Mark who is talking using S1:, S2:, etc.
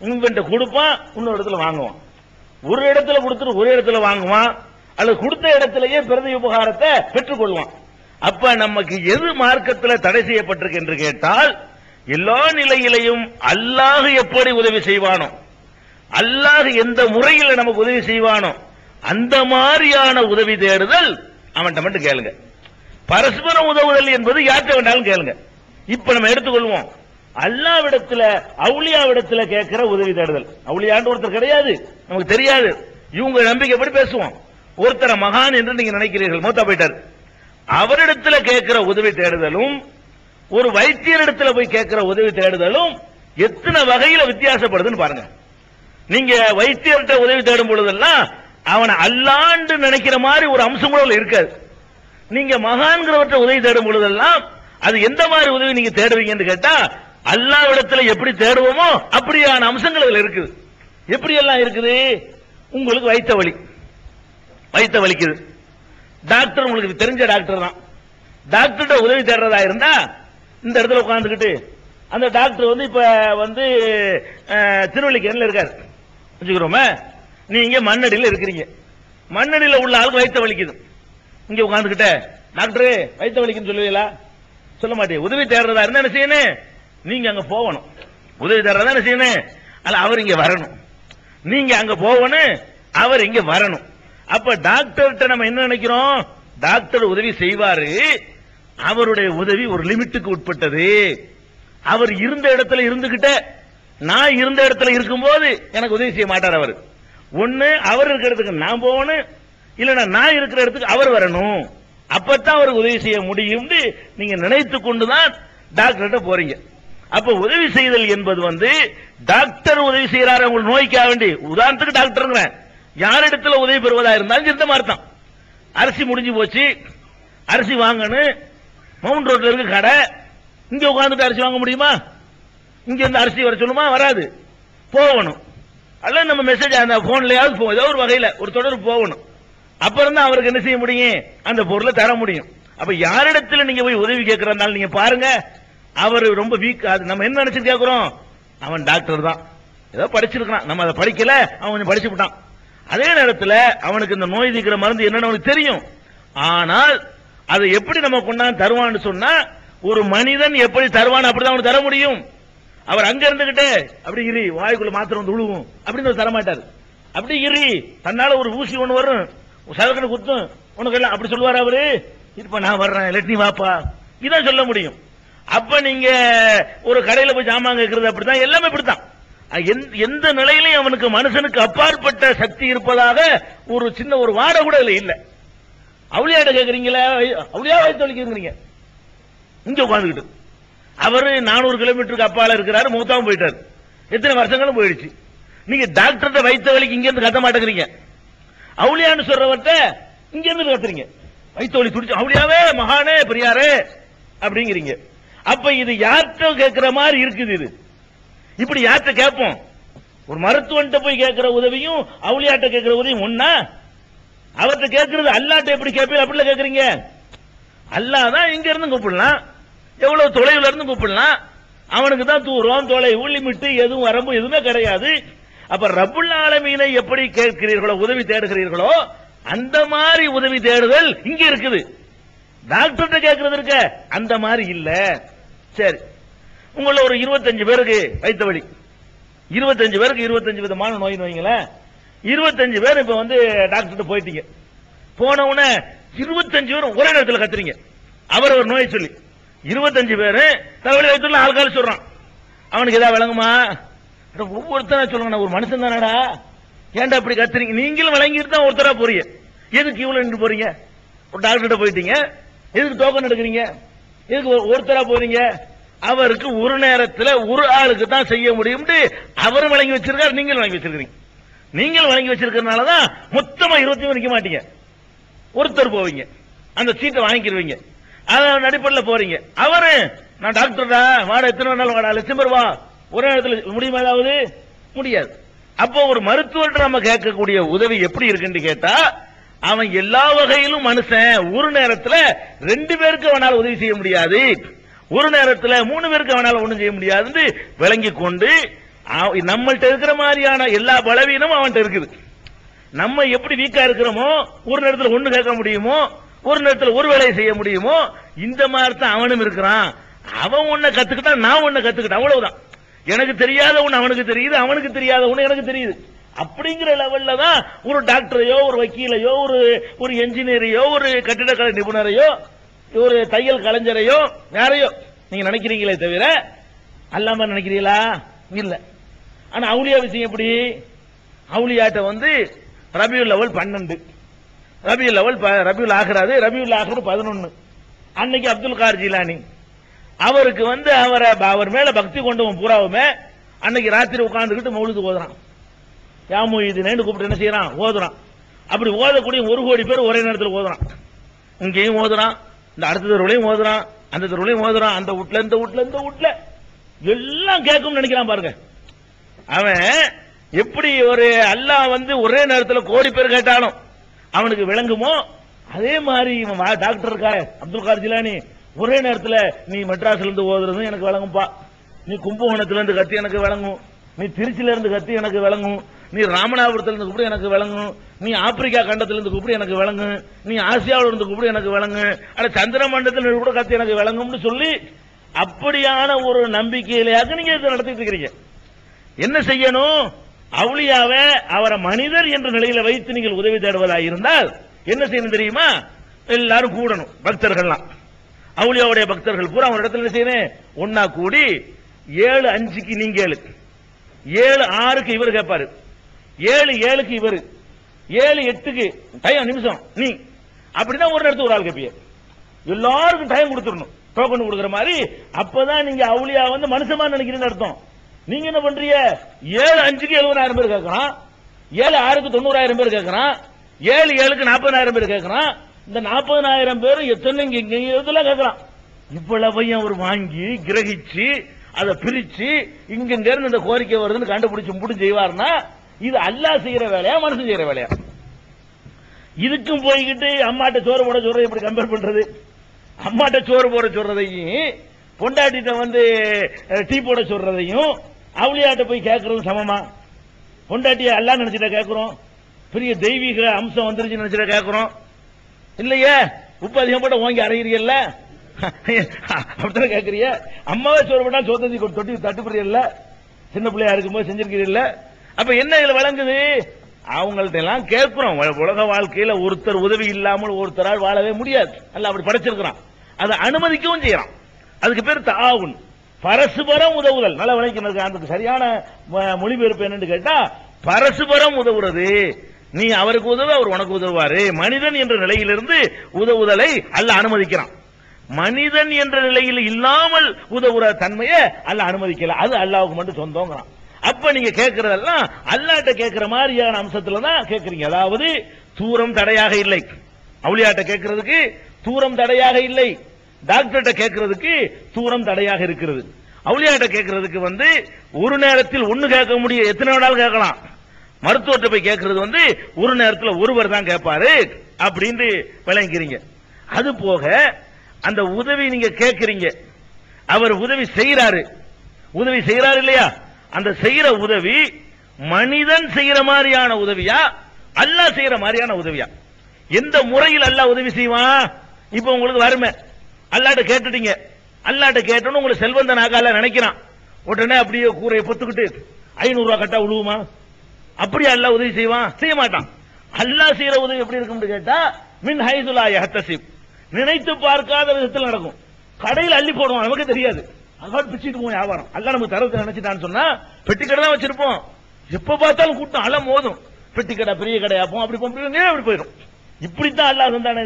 S1: இவன்கிட்ட கொடுப்பான் இன்னொரு இடத்துல வாங்குவான். ஒரு இடத்துல கொடுத்துட்டு ஒரு இடத்துல வாங்குவான் அல்லது கொடுத்த இடத்திலேயே பிரதி உபகாரத்தை பெற்றுக்கொள்வான் அப்ப நமக்கு எது மார்க்கத்தில் தடை செய்யப்பட்டிருக்கு என்று கேட்டால் எல்லா நிலையிலையும் அல்லாஹ் எப்படி உதவி செய்வானோ அல்லாஹ் எந்த முறையில் நமக்கு உதவி செய்வானோ அந்த மாதிரியான உதவி தேடுதல் அவன்கிட்ட மட்டும் கேளுங்க. பரஸ்பரம் உதவுதல் என்பது யார்கிட்ட வேண்டாலும் கேளுங்க. இப்ப நம்ம எடுத்துக்கொள்வோம். அல்லாவிடத்துல அவுளியாவிடத்துல கேட்கிற உதவி தேடுதல். அவுளியாண்டு ஒருத்தர் கிடையாது. நமக்கு தெரியாது. இவங்க நம்பிக்கைப்படி பேசுவோம்? ஒருத்தரை மகான் என்று நீங்க நினைக்கிறீர்கள் மூத்தா போயிட்டார். அவரிடத்துல கேட்கிற உதவி தேடுதலும் ஒரு வைத்தியரிடத்துல போய் கேட்கிற உதவி தேடுதலும் எத்தனை வகையில வித்தியாசப்படுதுன்னு பாருங்க. நீங்க வைத்தியர்கிட்ட உதவி தேடும் பொழுதெல்லாம் அவனை அல்லாண்டு நினைக்கிற மாதிரி ஒரு அம்சம் கூட இருக்காது. நீங்க மகான்கிறவற்ற உதவி தேடும் பொழுதெல்லாம் அது எந்த மாதிரி உதவி நீங்க தேடுவீங்கன்னு கேட்டா அல்லாவிடத்துல எப்படி தேடுவோமோ அப்படியான அம்சங்கள் அதுல இருக்குது. எப்படி எல்லாம் இருக்குது? உங்களுக்கு வைத்த வலி. வைத்த வலிக்குது. டாக்டர் உங்களுக்கு தெரிஞ்ச டாக்டர் தான். டாக்டர்கிட்ட உதவி தேடுறதா இருந்தா இந்த இடத்துல உட்காந்துக்கிட்டு அந்த டாக்டர் வந்து இப்ப வந்து அஹ், இருக்காரு. வச்சுக்கிறோமே? நீங்க மண்ணடியில் இருக்கிறீங்க. மண்ணடியில் உள்ள ஆளுக்கு வைத்த வலிக்குது. இங்க உட்காந்துக்கிட்ட டாக்டர் வைத்த வலிக்குன்னு சொல்லுவீங்களா? சொல்ல மாட்டேன். உதவி தேடுறதா இருந்தா என்ன செய்யணும்? நீங்க அங்க போகணும். உதவி தேடுறதா செய்யணும்? அல்ல அவர் இங்க வரணும். நீங்க அங்க போகணும் அவர் இங்க வரணும். அப்ப டாக்டர்கிட்ட நம்ம என்ன நினைக்கிறோம்? டாக்டர் உதவி செய்வாரு. அவருடைய உதவி ஒரு லிமிட்டுக்கு உட்பட்டது. அவர் இருந்த இடத்துல இருந்துகிட்ட நான் இருந்த இடத்துல இருக்கும்போது எனக்கு உதவி செய்ய மாட்டார் அவர். ஒன்னு அவர் இருக்கிற இடத்துக்கு நான் போகணும். இல்லைன்னா நான் இருக்கிற இடத்துக்கு அவர் வரணும். அப்பத்தான் அவருக்கு உதவி செய்ய முடியும்னு நீங்க நினைத்து கொண்டுதான் டாக்டர்கிட்ட போறீங்க. அப்ப உதவி செய்தல் என்பது வந்து டாக்டர் உதவி செய்யறாரு உங்களுக்கு நோய்க்காக வேண்டி. உதாரணத்துக்கு டாக்டருங்கிறேன். யாரிடத்துல உதவி பெறுவதா இருந்தாலும் இந்த மாதிரி அரிசி முடிஞ்சு போச்சு. அரிசி வாங்கணும். மவுண்ட் ரோட்ல இருக்கு கடை. இங்க உட்காந்துட்டு அரிசி வாங்க முடியுமா? இங்க இருந்து அரிசி வர சொல்லுமா? வராது. போகணும். அல்ல நம்ம மெசேஜ் அந்த போன்லயாவது போ ஏதோ ஒரு வகையில ஒரு தொடர்பு போகணும். அப்புறம் தான் அவருக்கு என்ன செய்ய முடியும்? அந்த பொருளை தர முடியும். அப்ப யாரிடத்துல நீங்க போய் உதவி கேட்கறதுனால நீங்க பாருங்க. அவர் ரொம்ப வீக் அது நம்ம என்ன நினைச்சு கேட்கிறோம் அவன் டாக்டர் தான். ஏதோ படிச்சிருக்கான் நம்ம அதை படிக்கல அவன் கொஞ்சம் படிச்சு விட்டான். அதே நேரத்தில் அவனுக்கு இந்த நோய் தீக்கிற மருந்து என்னன்னு அவனுக்கு தெரியும். ஆனால் அதை எப்படி நம்ம கொண்டாந்து தருவான்னு சொன்னா ஒரு மனிதன் எப்படி தருவான் அப்படிதான் அவனுக்கு தர முடியும். அவர் அங்க இருந்துகிட்டு அப்படி இரு வாய்க்குள்ள மாத்திரம் வந்து விழுவும் அப்படின்னு அவர் தரமாட்டார். அப்படி இரு தன்னால ஒரு ஊசி ஒண்ணு வரும். சதக்கணு குத்தும் உனக்கு எல்லாம் அப்படி சொல்லுவார் அவரு? இப்ப நான் வர்றேன். லெட்னி வாப்பா. இதான் சொல்ல முடியும். அப்ப நீங்க ஒரு கடையில போய் ஜாமான் கேட்கறது அப்படித்தான். எல்லாமே இப்படித்தான். எந்த- நிலையிலையும் அவனுக்கு மனுஷனுக்கு அப்பாற்பட்ட சக்தி இருப்பதாக ஒரு சின்ன ஒரு வாட கூட இல்லை இல்ல. அவளியாட கேக்குறீங்களா? அவளியா வைத்து வலிக்கிறீங்க இங்க உட்காந்துக்கிட்டு அவரு நானூறு கிலோமீட்டருக்கு அப்பால இருக்கிறாரு மூத்தாவும் போயிட்டாரு. எத்தனை வருஷங்களும் போயிடுச்சு. நீங்க டாக்டர்கிட்ட வைத்த வலிக்கு இங்க இருந்து கத்த மாட்டேங்கிறீங்க. அவுளியான்னு சொல்றவர்கிட்ட இங்க இருந்து கத்துறீங்க. வைத்த வலி துடிச்சு அவளியாவே மகானே பெரியாரே அப்படிங்கிறீங்க. அப்ப இது யார்கிட்ட கேட்கிற மாதிரி இருக்குது இது? இப்படி யார்கிட்ட கேட்போம்? ஒரு மருத்துவன்ட்ட போய் கேட்கிற உதவியும் அவளியாட்ட கேட்கிற உதவியும் ஒன்னா அவர்கிட்ட கேட்கறது அல்லாட்ட எப்படி கேட்பீங்க? அப்படில கேட்கறீங்க அல்லாதான் இங்க இருந்து கூப்பிடலாம். எவ்வளவு தொலைவுல இருந்து கூப்பிடலாம். அவனுக்கு தான் தூரம் தொலைவு லிமிட்டு எதுவும் வரம்பு எதுவுமே கிடையாது. அப்ப ரபுல் ஆலமீனை எப்படி கேட்கிறீர்களோ உதவி தேடுகிறீர்களோ அந்த மாதிரி உதவி தேடுதல் இங்க இருக்குது. டாக்டர்கிட்ட கேட்கறது இருக்க அந்த மாதிரி இல்லை. சரி. உங்கள ஒரு இருபத்தஞ்சு பேருக்கு வைத்த வழி இருபத்தஞ்சு பேருக்கு இருபத்தஞ்சு விதமான நோய் நோய்ங்களேன் இருபத்தஞ்சு பேர் இப்ப வந்து டாக்டர்கிட்ட போயிட்டீங்க. போன உடனே இருபத்தஞ்சு பேரும் ஒரே நேரத்தில் கத்துறீங்க. அவர் ஒரு நோயை சொல்லி. இருபத்தஞ்சு பேரு தலைவலி வைத்துள்ள ஆள்கால சொல்றான். அவனுக்கு ஏதாவது விளங்குமா? ஒவ்வொருத்தரும் சொல்லுங்க ஒரு மனுஷன் தானடா. ஏன்டா அப்படி கத்துறீங்க? நீங்களும் விளங்கிட்டு தான் ஒருத்தரா போறீங்க. எதுக்கு இவ்வளவு நின்று போறீங்க? ஒரு டாக்டர்கிட்ட போயிட்டீங்க. எதுக்கு டோக்கன் எடுக்கிறீங்க? இதுக்கு ஒருத்தரா போறீங்க? அவருக்கு ஒரு நேரத்தில் ஒரு ஆளுக்கு தான் செய்ய முடியும் அவரும் வழங்கி வச்சிருக்காரு நீங்களும் வழங்கி வச்சிருக்கீங்க நீங்கள் வழங்கி வச்சிருக்கிறதுனால தான் மொத்தமா இருபத்தி மூணு மாட்டீங்க. ஒருத்தர் போவீங்க. அந்த சீட்டை வாங்கிக்கிடுவீங்க அதன் அடிப்படையில் போறீங்க. அவரு நான் டாக்டர்டா வாட எத்தனை நாள் வாடா லட்சம் பேர் வா. ஒரே நேரத்தில் முடியுமா ஏதாவது? முடியாது. அப்போ ஒரு மருத்துவர்கிட்ட நம்ம கேட்கக்கூடிய உதவி எப்படி இருக்குன்னு கேட்டா அவன் எல்லா வகையிலும் மனுஷன். ஒரு நேரத்துல ரெண்டு பேருக்கு அவனால உதவி செய்ய முடியாது. ஒரு நேரத்துல மூணு பேருக்கு அவனால ஒண்ணும் செய்ய முடியாதுன்னு விளங்கி கொண்டு அவ- இருக்கிற மாதிரியான எல்லா பலவீனமும் அவன்கிட்ட இருக்குது. நம்ம எப்படி வீக்கா இருக்கிறோமோ ஒரு நேரத்துல ஒண்ணு கேட்க முடியுமோ ஒரு நேரத்துல ஒரு வேலையை செய்ய முடியுமோ இந்த மாதிரி தான் அவனும் இருக்கிறான். அவன் ஒன்ன கத்துக்கிட்டான் நான் ஒன்ன கத்துக்கிட்டேன் அவ்வளவுதான். எனக்கு தெரியாத ஒண்ணு அவனுக்கு தெரியுது அவனுக்கு தெரியாத ஒண்ணு எனக்கு தெரியுது. அப்படிங்கிற லெவல்ல தான் ஒரு டாக்டரையோ ஒரு வக்கீலையோ ஒரு ஒரு என்ஜினியரையோ ஒரு கட்டிடக்கலை நிபுணரையோ ஒரு தையல் கலைஞரையோ யாரையோ நீங்க நினைக்கிறீங்களே தவிர அல்லாம நினைக்கிறீங்களா? இல்ல. ஆனா அவுளியா விஷயம் எப்படி? அவுளியாட்ட வந்து ரபியூ லெவல் பன்னெண்டு. ரபியூ லெவல் ப- ஆகிறாது ரபியூல் ஆகிறது பதினொன்னு. அன்னைக்கு அப்துல் கார் ஜிலானி. அவருக்கு வந்து அவரை அவர் மேல பக்தி கொண்டவன் பூராவுமே அன்னைக்கு ராத்திரி உட்காந்துக்கிட்டு மௌலுது ஓதுறான். யா இது கூப்பிட்டு என்ன செய்யறான்? ஓதுறான். அப்படி ஓதக்கூடிய ஒரு கோடி பேர் ஒரே நேரத்தில் ஓதுறான். இங்கேயும் ஓதுறான் இந்த அடுத்த தெருவுலையும் ஓதுறான் அந்த தெருவுலையும் ஓதுறான் அந்த வீட்ல இந்த வீட்ல இந்த வீட்ல. எல்லாம் கேட்கும்னு நினைக்கிறான் பாருங்க. அவன் எப்படி ஒரு அல்லாஹ் வந்து ஒரே நேரத்தில் கோடி பேர் கேட்டாலும் அவனுக்கு விளங்குமோ? அதே மாதிரி இவன் டாக்டர் இருக்காரு அப்துல் கார் ஜிலானி. ஒரே நேரத்தில் நீ மெட்ராஸ்ல இருந்து ஓதுறதும் எனக்கு விளங்கும்பா. நீ கும்பகோணத்துல இருந்து கத்தி எனக்கு விளங்கும். நீ திருச்சியில இருந்து கத்தி எனக்கு விளங்கும். நீ ராமநாதபுரத்திலிருந்து கூப்பிடு எனக்கு விளங்கும். நீ ஆப்பிரிக்கா கண்டத்திலிருந்து கூப்பிடு எனக்கு விளங்கும். நீ ஆசியாவில இருந்து கூப்பிடு எனக்கு விளங்கும். அட சந்திர மண்டலத்தில் கூட கத்து எனக்கு விளங்கும்னு சொல்லி அப்படியான ஒரு நம்பிக்கையிலேயாக நீங்க இதை நடத்திட்டு இருக்கிறீங்க. என்ன செய்யணும்? அவுளியாவை அவரை மனிதர் என்ற நிலையில வைத்து நீங்கள் உதவி தேடுவதாக இருந்தால் என்ன செய்யணும் தெரியுமா? எல்லாரும் கூடணும் பக்தர்கள்லாம். அவுளியாவுடைய பக்தர்கள் பூரா ஒரு இடத்துல என்ன செய்யணும்? ஒன்னா கூடி ஏழு அஞ்சுக்கு நீங்க ஏழு. ஏழு ஆறுக்கு இவர் கேட்பாரு. ஏழு ஏழுக்கு இவர். ஏழு எட்டுக்கு. டைம் நிமிஷம். நீ. அப்படிதான் ஒரு நேரத்துக்கு ஒரு ஆள் கேப்பிய எல்லாருக்கும் டைம் கொடுத்துடணும். டோக்கன் கொடுக்குற மாதிரி. அப்பதான் நீங்க அவுளியா வந்து மனுஷமா நினைக்கிறீங்க அர்த்தம். நீங்க என்ன பண்றீங்க? ஏழு அஞ்சுக்கு எழுபதாயிரம் பேர் கேட்கறான். ஏழு ஆறுக்கு தொண்ணூறாயிரம் பேர் கேட்கறான். ஏழு ஏழுக்கு நாற்பதாயிரம் பேர் கேட்கறான். இந்த நாற்பதாயிரம் பேரும் எத்தனை இங்க இங்க இதெல்லாம் கேட்கறான்? இவ்வளவையும் அவர் வாங்கி கிரகிச்சு அதை பிரிச்சு இங்க இருந்து இந்த கோரிக்கை வருதுன்னு கண்டுபிடிச்சு முடிஞ்சு செய்வார்னா இது அல்லாஹ் செய்யற வேலையா மனுஷன் செய்யற வேலையா? இதுக்கும் போய்கிட்டு அம்மாட்ட சோறு போட சொல்றதை இப்படி கம்பேர் பண்றது? அம்மாட்ட சோறு போட சொல்றதையும் பொண்டாட்டிட்ட வந்து டீ போட சொல்றதையும் அவளியாட்ட போய் கேட்கறதும் சமமா? பொண்டாட்டிய அல்லா நினைச்சிட்ட கேட்கிறோம் பெரிய தெய்வீக அம்சம் வந்துருச்சு நினைச்சிட்ட கேட்கிறோம் இல்லையே? உப்பு அதிகம் போட்ட ஓங்கி அறையிறீல்ல அப்படித்தானே கேட்கறிய அம்மாவே சோறு போட்டா சோத்தந்தி தொட்டி தட்டுப்படுறீல்ல சின்ன பிள்ளையா இருக்கும்போது செஞ்சிருக்கிறீல்ல? அப்ப என்ன இதுல வழங்குது அவங்கள்ட்ட எல்லாம் கேட்கிறோம் உலக வாழ்க்கையில ஒருத்தர் உதவி இல்லாமல் ஒருத்தரால் வாழவே முடியாது. அல்ல அப்படி படைச்சிருக்கிறான். அதை அனுமதிக்கவும் செய்யறான். அதுக்கு பேர் தாவுன். பரஸ்பரம் உதவுதல். நல்ல விளைக்கணும் அதுக்கு சரியான மொழிபெயர்ப்பு என்னன்னு கேட்டா பரஸ்பரம் உதவுறது. நீ அவருக்கு உதவு அவர் உனக்கு உதவுவாரு. மனிதன் என்ற நிலையிலிருந்து உதவுதலை அல்ல அனுமதிக்கிறான். மனிதன் என்ற நிலையில் இல்லாமல் உதவுற தன்மையை அல்ல அனுமதிக்கல. அது அல்லாவுக்கு மட்டும் சொந்தங்கிறான். அப்ப நீங்க கேட்கறதெல்லாம் அல்லாட்ட கேட்கிற மாதிரியான அம்சத்துல தான் கேட்கறீங்க அதாவது தூரம் தடையாக இல்லை. அவளியாட்ட கேட்கறதுக்கு தூரம் தடையாக இல்லை. டாக்டர்கிட்ட கேட்கறதுக்கு தூரம் தடையாக இருக்கிறது. அவளியாட்ட கேட்கறதுக்கு வந்து ஒரு நேரத்தில் ஒண்ணு கேட்க முடியும். எத்தனை வேணாலும் கேட்கலாம். மருத்துவர்கிட்ட போய் கேட்கறது வந்து ஒரு நேரத்தில் ஒருவர் தான் கேட்பாரு அப்படின்னு விளங்கிக்கிறீங்க. அது போக அந்த உதவி நீங்க கேட்கறீங்க அவர் உதவி செய்யறாரு உதவி செய்யறாரு இல்லையா? அந்த செய்யற உதவி மனிதன் செய்யற மாதிரியான உதவியா? அல்லாஹ் செய்யற மாதிரியான உதவியா? எந்த முறையில் அல்லா உதவி செய்வான்? இப்ப உங்களுக்கு வறுமை. அல்லாட்ட கேட்டுட்டீங்க. அல்லாட்ட கேட்டோன்னு உங்களுக்கு செல்வந்தன் ஆகால நினைக்கிறான். உடனே அப்படியே கூரையை பொத்துக்கிட்டு ஐநூறு ரூபா கட்டா உழுவுமா? அப்படி அல்லா உதவி செய்வான். செய்ய மாட்டான். அல்லாஹ் செய்யற உதவி எப்படி இருக்கும்னு கேட்டா மின் ஹைதுலா ஹத்தசிப். நினைத்து பார்க்காத விதத்தில் நடக்கும். கடையில் அள்ளி போடுவான். நமக்கு தெரியாது. அதான் பிச்சுட்டு போவோம் வியாபாரம். அல்ல நமக்கு தரத்தை நினைச்சுட்டான்னு சொன்னா பெட்டி கடை தான் வச்சிருப்போம். எப்ப பார்த்தாலும் கூட்டம் அலம் மோதும். பெட்டி கடை பெரிய கடையாப்போம் அப்படி போய் அப்படி போயிடும். இப்படித்தான் அல்லாஹ் தந்தானே